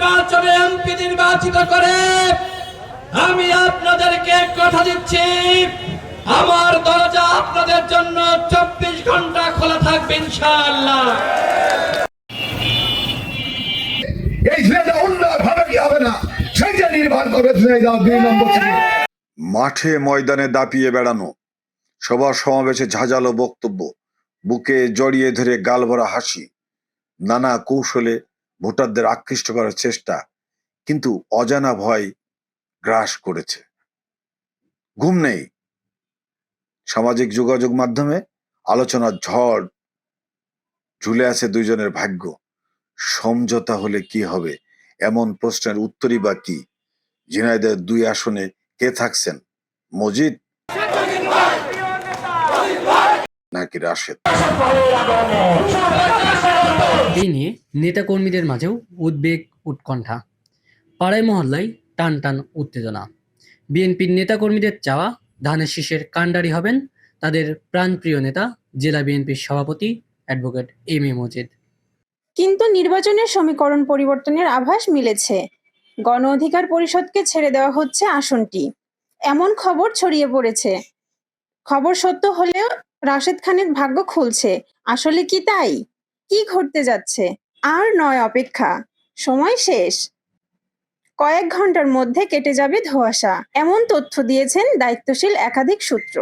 নির্বাচনে এমপি নির্বাচিত করে আমি আপনাদেরকে কথা দিচ্ছি। আমার দরজা আপনাদের জন্য চব্বিশ ঘণ্টা খোলা থাকবে ইনশাআল্লাহ। এই ছেলেটা উন্নয়ন হবে কি হবে না সেইটা নির্ভর করবে দুই নম্বর মাঠে ময়দানে দাপিয়ে বেড়ানো। সবার সমাবেশে ঝাঁঝালো বক্তব্য বুকে জড়িয়ে ধরে গালভরা হাসি। নানা কৌশলে ভোটারদের আকৃষ্ট করার চেষ্টা কিন্তু অজানা ভয় গ্রাস করেছে। ঘুম নেই। সামাজিক যোগাযোগ মাধ্যমে আলোচনার ঝড় ঝুলে আছে দুইজনের ভাগ্য। সমঝোতা হলে কি হবে? এমন প্রশ্নের উত্তরই বা কি? ঝিনাইদের দুই আসনে কে থাকছেন? মজিদ? নাকি রাশেদ? এই নিয়ে নেতাকর্মীদের মাঝেও উদ্বেগ উৎকণ্ঠা। পাড়ায় মহল্লায় টান টান উত্তেজনা। বিএনপির নেতাকর্মীদের চাওয়া ধানের শীষের কাণ্ডারি হবেন তাদের প্রাণপ্রিয় নেতা জেলা বিএনপির সভাপতি অ্যাডভোকেট এম এ মজিদ। কিন্তু নির্বাচনের সমীকরণ পরিবর্তনের আভাস মিলেছে। গণ অধিকার পরিষদকে ছেড়ে দেওয়া হচ্ছে আসনটি। এমন খবর ছড়িয়ে পড়েছে। খবর সত্য হলেও রাশেদ খানের ভাগ্য খুলছে। আসলে কি তাই? কি ঘটতে যাচ্ছে? আর নয় অপেক্ষা। সময় শেষ। কয়েক ঘণ্টার মধ্যে কেটে যাবে ধোয়াশা। এমন তথ্য দিয়েছেন দায়িত্বশীল একাধিক সূত্র।